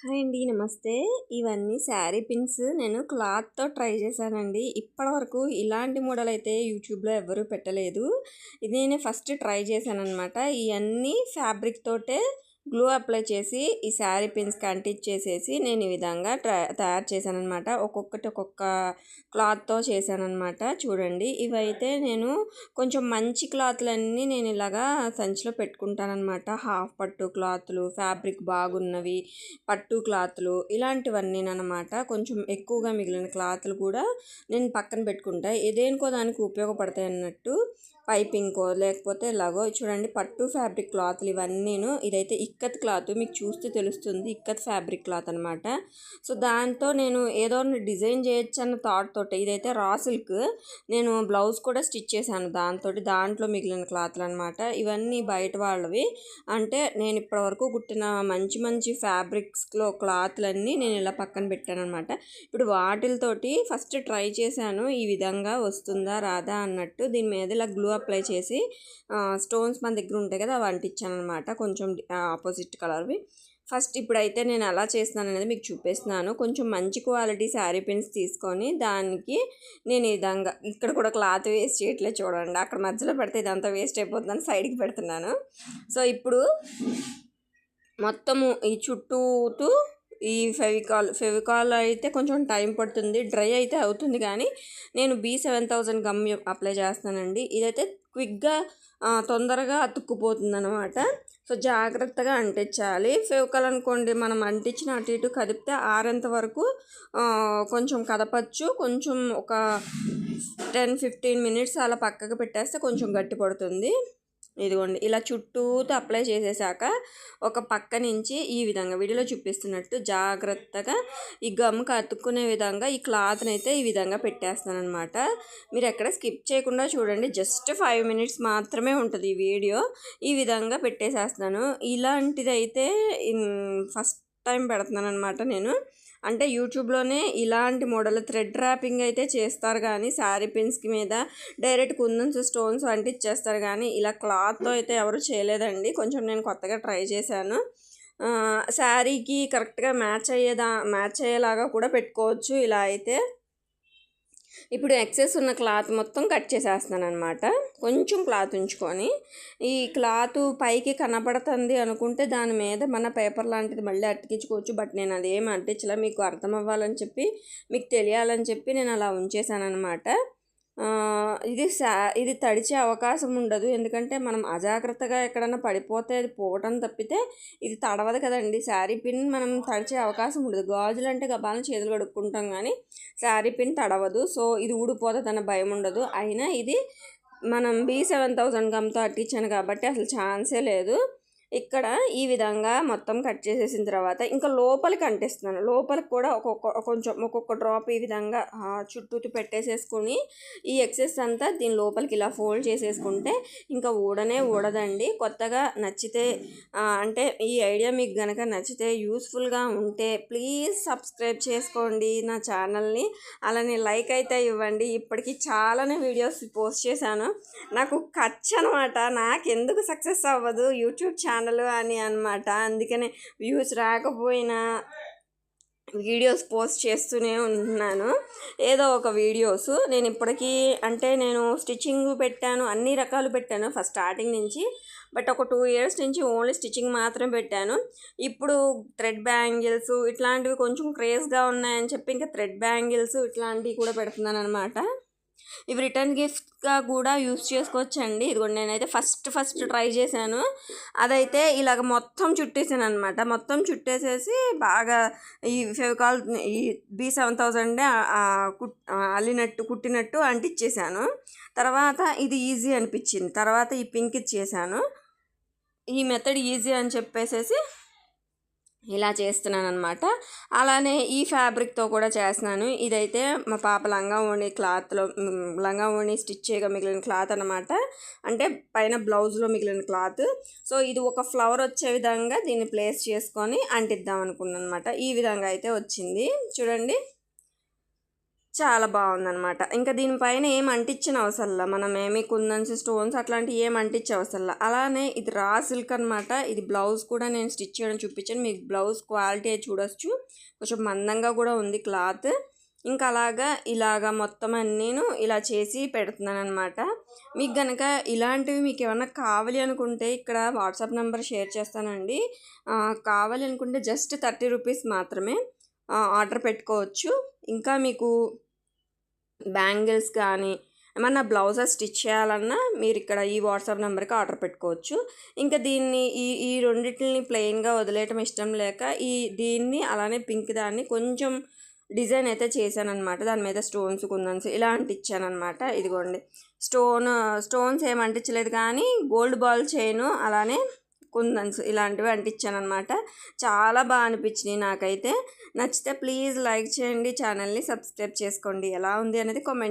Hi అండి నమస్తే. ఇవన్నీ శారీ పిన్స్ నేను క్లాత్తో ట్రై చేశానండి. ఇప్పటివరకు ఇలాంటి మోడల్ అయితే యూట్యూబ్లో ఎవరూ పెట్టలేదు. ఇది నేను ఫస్ట్ ట్రై చేశాను అనమాట ఇవన్నీ ఫ్యాబ్రిక్ తోటే గ్లూ అప్లై చేసి ఈ శారీ పిన్స్కి అంటించేసేసి నేను ఈ విధంగా తయారు చేశాను అనమాట ఒక్కొక్కటి ఒక్కొక్క క్లాత్తో చేశానమాట చూడండి. ఇవైతే నేను కొంచెం మంచి క్లాత్లన్నీ నేను ఇలాగా సంచిలో పెట్టుకుంటానమాట హాఫ్ పట్టు క్లాత్లు ఫ్యాబ్రిక్ బాగున్నవి పట్టు క్లాత్లు ఇలాంటివన్నీ అనమాట కొంచెం ఎక్కువగా మిగిలిన క్లాత్లు కూడా నేను పక్కన పెట్టుకుంటా. ఏదేనికో దానికి ఉపయోగపడతాయి అన్నట్టు పైపింగ్కో లేకపోతే ఇలాగో చూడండి. పట్టు ఫ్యాబ్రిక్ క్లాత్లు ఇవన్నీను ఇదైతే ఇక్కత్ క్లాత్ మీకు చూస్తే తెలుస్తుంది ఇక్కత్ ఫ్యాబ్రిక్ క్లాత్ అనమాట సో దాంతో నేను ఏదో డిజైన్ చేయొచ్చు అన్న థాట్ తోటి ఇదైతే రా సిల్క్ నేను బ్లౌజ్ కూడా స్టిచ్ చేశాను దాంతో దాంట్లో మిగిలిన క్లాత్లు అనమాట ఇవన్నీ బయట వాళ్ళవి. అంటే నేను ఇప్పటివరకు కుట్టిన మంచి మంచి ఫ్యాబ్రిక్స్లో క్లాత్లన్నీ నేను ఇలా పక్కన పెట్టాను అనమాట ఇప్పుడు వాటిలతోటి ఫస్ట్ ట్రై చేశాను ఈ విధంగా వస్తుందా రాదా అన్నట్టు దీని మీద ఇలా గ్లూ అప్లై చేసి స్టోన్స్ మన దగ్గర ఉంటాయి కదా అవి అంటించాను అనమాట కొంచెం ఆపోజిట్ కలర్వి. ఫస్ట్ ఇప్పుడైతే నేను ఎలా చేస్తున్నాను అనేది మీకు చూపిస్తున్నాను. కొంచెం మంచి క్వాలిటీ శారీ పిన్స్ తీసుకొని దానికి నేను ఈ విధంగా ఇక్కడ కూడా క్లాత్ వేస్ట్ చేయట్లే చూడండి. అక్కడ మధ్యలో పెడితే ఇదంతా వేస్ట్ అయిపోతుందని సైడ్కి పెడుతున్నాను. సో ఇప్పుడు మొత్తము ఈ చుట్టూతూ ఈ ఫెవికాల్ ఫెవికాల్ అయితే కొంచెం టైం పడుతుంది. డ్రై అయితే అవుతుంది కానీ నేను B seven thousand gum apply చేస్తానండి ఇదైతే క్విక్గా తొందరగా అతుక్కుపోతుంది అనమాట సో జాగ్రత్తగా అంటించాలి. ఫెవికల్ అనుకోండి మనం అంటించిన అటు ఇటు కదిపితే ఆరేంత వరకు కొంచెం కదపచ్చు. కొంచెం ఒక టెన్ ఫిఫ్టీన్ మినిట్స్ అలా పక్కకు పెట్టేస్తే కొంచెం గట్టి పడుతుంది ఇదిగోండి ఇలా చుట్టూతో అప్లై చేసేసాక ఒక పక్క నుంచి ఈ విధంగా వీడియోలో చూపిస్తున్నట్టు జాగ్రత్తగా ఈ గమ్కి అతుక్కునే విధంగా ఈ క్లాత్ని అయితే ఈ విధంగా పెట్టేస్తాను అనమాట మీరు ఎక్కడ స్కిప్ చేయకుండా చూడండి జస్ట్ ఫైవ్ మినిట్స్ మాత్రమే ఉంటుంది ఈ వీడియో. ఈ విధంగా పెట్టేసేస్తాను ఇలాంటిది అయితే ఫస్ట్ టైం పెడుతున్నాను అనమాట నేను. అంటే యూట్యూబ్లోనే ఇలాంటి మోడల్ థ్రెడ్ ర్యాపింగ్ అయితే చేస్తారు కానీ శారీ పిన్స్కి మీద డైరెక్ట్ కుందన్స్ స్టోన్స్ అంటిచ్చేస్తారు కానీ ఇలా క్లాత్తో అయితే ఎవరు చేయలేదండి. కొంచెం నేను కొత్తగా ట్రై చేశాను. శారీకి కరెక్ట్గా మ్యాచ్ అయ్యేదా మ్యాచ్ అయ్యేలాగా కూడా పెట్టుకోవచ్చు ఇలా అయితే. ఇప్పుడు ఎక్సెస్ ఉన్న క్లాత్ మొత్తం కట్ చేసేస్తున్నాను అనమాట కొంచెం క్లాత్ ఉంచుకొని ఈ క్లాత్ పైకి కనపడుతుంది అనుకుంటే దాని మీద మన పేపర్ లాంటిది మళ్ళీ అతికించుకోవచ్చు. బట్ నేను అది ఏం అంటించలే మీకు అర్థం అవ్వాలని చెప్పి మీకు తెలియాలని చెప్పి నేను అలా ఉంచేసాను అనమాట ఇది సా ఇది తడిచే అవకాశం ఉండదు. ఎందుకంటే మనం అజాగ్రత్తగా ఎక్కడన్నా పడిపోతే అది పోవటం తప్పితే ఇది తడవదు కదండి. శారీ పిన్ మనం తడిచే అవకాశం ఉండదు. గాజులు అంటే గబాలను చేతులు కడుక్కుంటాం కానీ శారీ పిన్ తడవదు. సో ఇది ఊడిపోతుందన్న భయం ఉండదు. అయినా ఇది మనం బీ సెవెన్ థౌజండ్ గమ్తో అట్టించాను కాబట్టి అసలు ఛాన్సే లేదు. ఇక్కడ ఈ విధంగా మొత్తం కట్ చేసేసిన తర్వాత ఇంకా లోపలికి అంటిస్తున్నాను. లోపలికి కూడా ఒక్కొక్క కొంచెం ఒక్కొక్క డ్రాప్ ఈ విధంగా చుట్టూ పెట్టేసేసుకుని ఈ ఎక్సెస్ అంతా దీని లోపలికి ఇలా ఫోల్డ్ చేసేసుకుంటే ఇంకా ఊడనే ఊడదండి. కొత్తగా నచ్చితే అంటే ఈ ఐడియా మీకు కనుక నచ్చితే యూస్ఫుల్గా ఉంటే ప్లీజ్ సబ్స్క్రైబ్ చేసుకోండి నా ఛానల్ని. అలానే లైక్ అయితే ఇవ్వండి. ఇప్పటికీ చాలానే వీడియోస్ పోస్ట్ చేశాను. నాకు ఖర్చు అనమాట. నాకెందుకు సక్సెస్ అవ్వదు? యూట్యూబ్ ఛానల్ ఛానల్ అని అనమాట అందుకనే వ్యూస్ రాకపోయినా వీడియోస్ పోస్ట్ చేస్తూనే ఉంటున్నాను. ఏదో ఒక వీడియోస్. నేను ఇప్పటికీ అంటే నేను స్టిచ్చింగ్ పెట్టాను అన్ని రకాలు పెట్టాను ఫస్ట్ స్టార్టింగ్ నుంచి. బట్ ఒక టూ ఇయర్స్ నుంచి ఓన్లీ స్టిచ్చింగ్ మాత్రం పెట్టాను. ఇప్పుడు థ్రెడ్ బ్యాంగిల్స్ ఇట్లాంటివి కొంచెం క్రేజ్గా ఉన్నాయని చెప్పి ఇంకా థ్రెడ్ బ్యాంగిల్స్ ఇట్లాంటివి కూడా పెడుతున్నాను అనమాట ఇవి రిటర్న్ గిఫ్ట్గా కూడా యూస్ చేసుకోవచ్చండి. ఇదిగోండి నేనైతే ఫస్ట్ ఫస్ట్ ట్రై చేశాను. అదైతే ఇలాగ మొత్తం చుట్టేసాను అనమాట మొత్తం చుట్టేసేసి బాగా ఈ ఫెవికాల్ ఈ బీ సెవెన్ థౌజండ్ కుట్ అల్లినట్టు కుట్టినట్టు అంటిచ్చేసాను. తర్వాత ఇది ఈజీ అనిపించింది తర్వాత ఈ పింక్ ఇచ్చేసాను. ఈ మెథడ్ ఈజీ అని చెప్పేసేసి ఇలా చేస్తున్నాను అనమాట అలానే ఈ ఫ్యాబ్రిక్తో కూడా చేస్తున్నాను. ఇదైతే మా పాప లంగా ఓణి క్లాత్లో లంగా ఓణి స్టిచ్ చేయగా మిగిలిన క్లాత్ అనమాట అంటే పైన బ్లౌజ్లో మిగిలిన క్లాత్. సో ఇది ఒక ఫ్లవర్ వచ్చే విధంగా దీన్ని ప్లేస్ చేసుకొని అంటిద్దాం అనుకున్నాను అనమాట ఈ విధంగా అయితే వచ్చింది. చూడండి. చాలా బాగుందనమాట ఇంకా దీనిపైన ఏం అంటించిన అవసరంలా? మనం ఏమి కుందన్స్ స్టోన్స్ అట్లాంటివి ఏం అంటించే అవసరంలా? అలానే ఇది రా సిల్క్ అనమాట ఇది బ్లౌజ్ కూడా నేను స్టిచ్ చేయడం చూపించాను. మీకు బ్లౌజ్ క్వాలిటీ చూడొచ్చు. కొంచెం మందంగా కూడా ఉంది క్లాత్. ఇంకా అలాగా ఇలాగా మొత్తం అన్నీను ఇలా చేసి పెడుతున్నాను అనమాట మీకు కనుక ఇలాంటివి మీకు ఏమన్నా కావాలి అనుకుంటే ఇక్కడ వాట్సాప్ నెంబర్ షేర్ చేస్తానండి. కావాలి అనుకుంటే జస్ట్ థర్టీ రూపీస్ మాత్రమే ఆర్డర్ పెట్టుకోవచ్చు. ఇంకా మీకు బ్యాంగిల్స్ కానీ ఏమన్నా బ్లౌజెస్ స్టిచ్ చేయాలన్నా మీరు ఇక్కడ ఈ వాట్సాప్ నెంబర్కి ఆర్డర్ పెట్టుకోవచ్చు. ఇంకా దీన్ని ఈ ఈ రెండింటిని ప్లెయిన్గా వదిలేయటం ఇష్టం లేక ఈ దీన్ని అలానే పింక్ దాన్ని కొంచెం డిజైన్ అయితే చేశాను అనమాట దాని మీద స్టోన్స్ కుందన్స్ ఇలా అంటించాను ఇదిగోండి. స్టోన్ స్టోన్స్ ఏం అంటించలేదు కానీ గోల్డ్ బాల్ చైను అలానే కుందన్స్ ఇలాంటివి అంటించాను అనమాట చాలా బాగా అనిపించినాయి నాకైతే. నచ్చితే ప్లీజ్ లైక్ చేయండి ఛానల్ని సబ్స్క్రైబ్ చేసుకోండి. ఎలా ఉంది అనేది కామెంట్